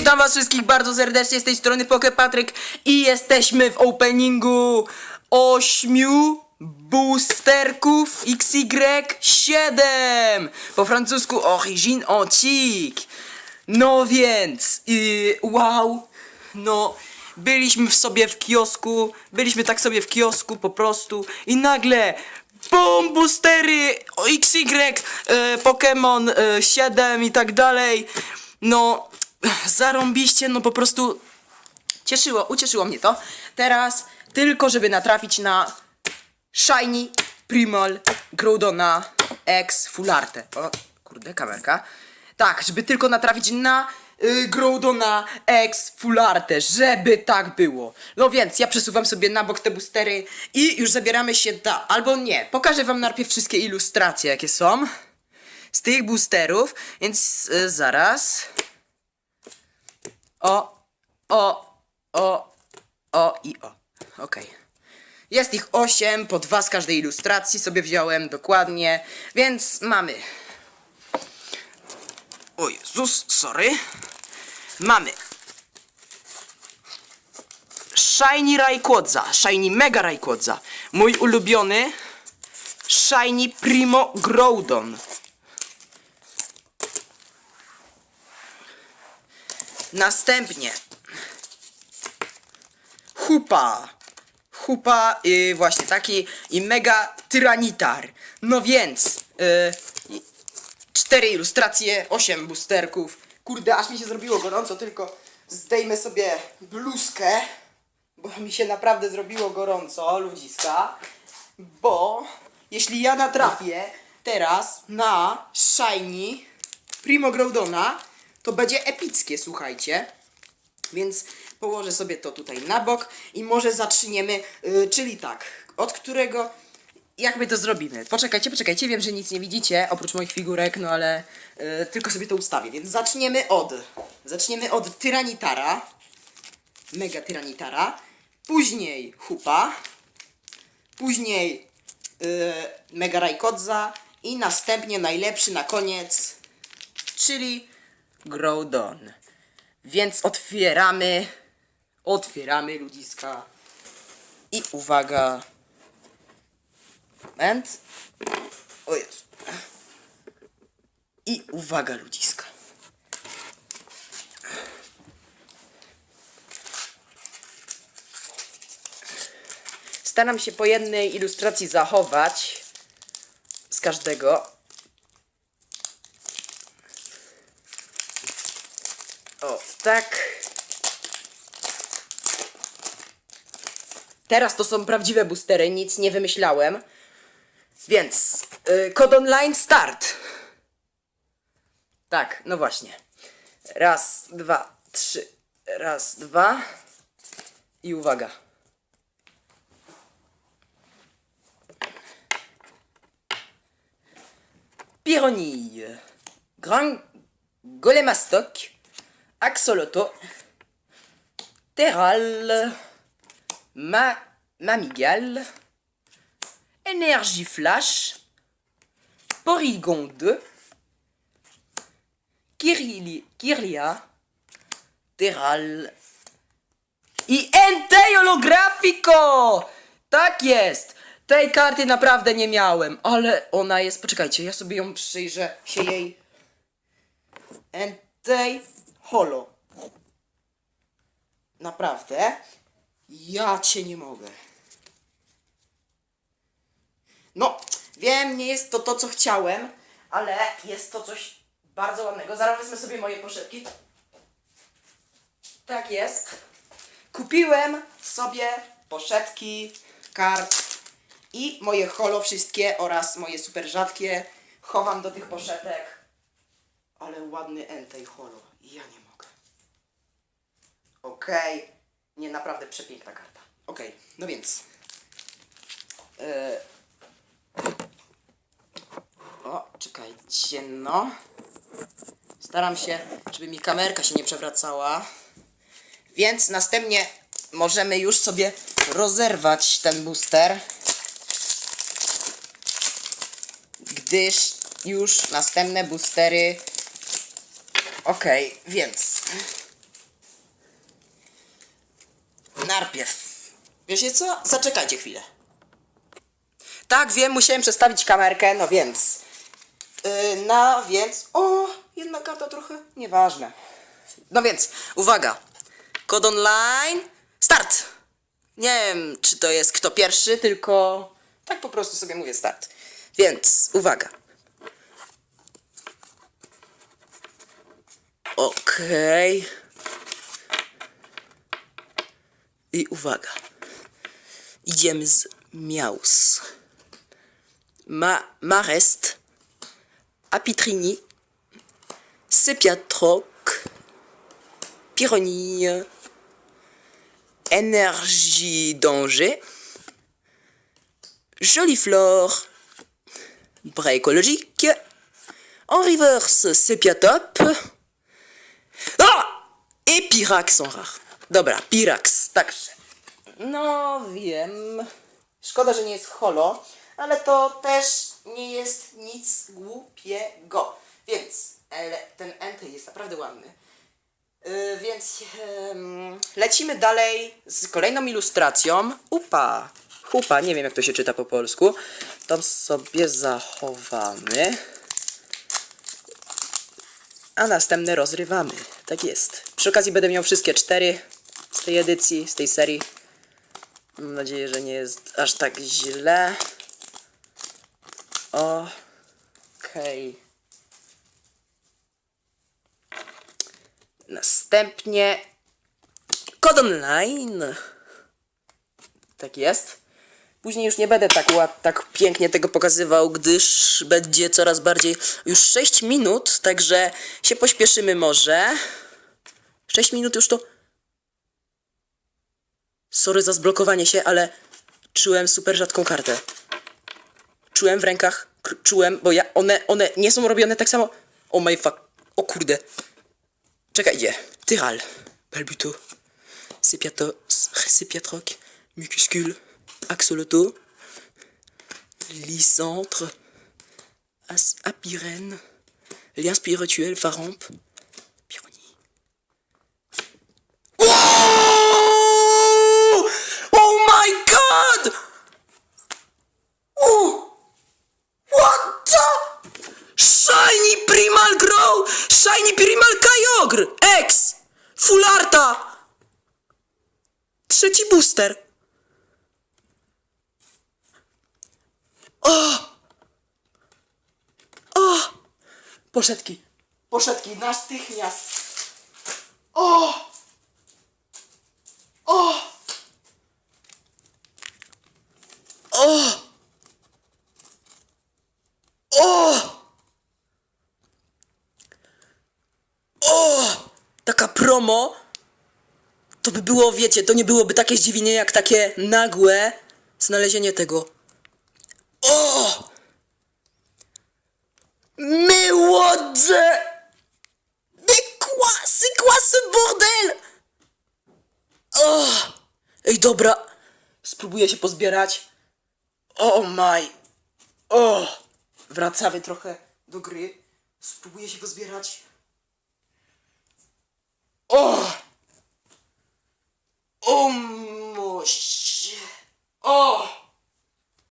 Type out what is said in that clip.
Witam was wszystkich bardzo serdecznie z tej strony Pokepatryk i jesteśmy w openingu ośmiu boosterków XY7 po francusku Origine Antique. No więc, yy, wow, no byliśmy w sobie w kiosku, byliśmy tak sobie w kiosku po prostu i nagle BOOM! Boostery XY, e, Pokémon e, 7 i tak dalej. No, zarąbiście, no po prostu cieszyło, ucieszyło mnie to. Teraz tylko, żeby natrafić na Shiny Primal Groudona X Full Arte. O, kurde, kamerka. Tak, żeby tylko natrafić na y, Groudona X Full Arte, żeby tak było. No więc ja przesuwam sobie na bok te boostery i już zabieramy się da, albo nie. Pokażę wam najpierw wszystkie ilustracje, jakie są z tych boosterów, więc y, zaraz. O, o, o, o i o. Okej. Jest ich 8, po dwa z każdej ilustracji sobie wziąłem dokładnie, więc mamy. O Jezus, sorry. Mamy. Shiny Rayquaza, Shiny Mega Rayquaza. Mój ulubiony Shiny Primo Groudon. Następnie Hupa. Hupa, y, właśnie taki i mega tyranitar. No więc, y, i- cztery ilustracje, osiem boosterków. Kurde, aż mi się zrobiło gorąco, tylko zdejmę sobie bluzkę, bo mi się naprawdę zrobiło gorąco, ludziska. Bo jeśli ja natrafię teraz na Shiny Primo Groudona, to będzie epickie, słuchajcie. Więc położę sobie to tutaj na bok i może zaczniemy, yy, czyli tak, od którego, jak my to zrobimy? Poczekajcie, poczekajcie, wiem, że nic nie widzicie, oprócz moich figurek, no ale yy, tylko sobie to ustawię, więc zaczniemy od, zaczniemy od Tyranitara, Mega Tyranitara, później Hupa, później yy, Mega Rayquaza i następnie najlepszy na koniec, czyli Groudon. Więc otwieramy. Otwieramy ludziska. I uwaga. Moment. O Jezu. I uwaga ludziska. Staram się po jednej ilustracji zachować z każdego. O, tak. Teraz to są prawdziwe boostery, nic nie wymyślałem. Więc, y, kod online start. Tak, no właśnie. Raz, dwa, trzy. Raz, dwa. I uwaga. Pyronille. Grand Golemastoc. Axoloto, Terral, Ma Mamigal, Énergie Flash, Porygon 2, Kirli, Kirlia, Terral i Entei Holografico! Tak jest! Tej karty naprawdę nie miałem, ale ona jest... Poczekajcie, ja sobie ją przyjrzę się jej... Entei Holo. Naprawdę? Ja cię nie mogę. No, wiem, nie jest to to, co chciałem, ale jest to coś bardzo ładnego. Zaraz wezmę sobie moje poszepki. Tak jest. Kupiłem sobie poszepki, kart i moje holo wszystkie oraz moje super rzadkie. Chowam do tych poszetek. Ale ładny Entei holo. Ja nie mogę. Okej. Nie, naprawdę przepiękna karta. Okej, no więc. E, O, czekajcie, no. Staram się, żeby mi kamerka się nie przewracała. Więc następnie możemy już sobie rozerwać ten booster. Gdyż już następne boostery. Okej, okay, więc... Najpierw... Wiecie co? Zaczekajcie chwilę. Tak, wiem, musiałem przestawić kamerkę, no więc... Yy, no więc... O, jedna karta trochę... Nieważne. No więc, uwaga. Kod online... Start! Nie wiem, czy to jest kto pierwszy, tylko... Tak po prostu sobie mówię start. Więc, uwaga. Okej. I uwaga. Idziemy Miaus. Ma Marest. Apitrini. Sepiatroc. Pyronie. Énergie danger. Jolie flore. Bras écologique. En reverse, Sepiatop. Ah! I Pirax są rare. Dobra, Pirax, także. No wiem. Szkoda, że nie jest holo, ale to też nie jest nic głupiego. Więc ele, ten enter jest naprawdę ładny. Yy, więc em, lecimy dalej z kolejną ilustracją. Upa. Hupa, nie wiem jak to się czyta po polsku. To sobie zachowamy. A następne rozrywamy. Tak jest. Przy okazji będę miał wszystkie cztery z tej edycji, z tej serii. Mam nadzieję, że nie jest aż tak źle. Okej. Następnie kod online. Tak jest. Później już nie będę tak, ład, tak pięknie tego pokazywał, gdyż będzie coraz bardziej. Już 6 minut, także się pośpieszymy może. 6 minut już to. Sorry za zblokowanie się, ale czułem super rzadką kartę. Czułem w rękach, czułem, bo ja, one, one nie są robione tak samo. O my fuck, o kurde. Czekajcie, Tyral, Balbuto, Sepiato, Sepiatroc, Mucuscule, Axoloto, Lycantre, As Apirène, Lien spirituel, Farampe, Pyronie. Oh my god! Ooh! What the? Shiny Primal Grow! Shiny Primal Kyogre! X! Full Arta! Trzeci booster. O! O! Poszedki. Poszedki natychmiast. O! O! O! O! O! Taka promo. To by było, wiecie, to nie byłoby takie zdziwienie jak takie nagłe znalezienie tego. O! Młodze! Mais quoi? C'est quoi ce bordel? O! Ej, dobra. Spróbuję się pozbierać. Oh my. O! Wracamy trochę do gry. Spróbuję się pozbierać. O! O mość. O!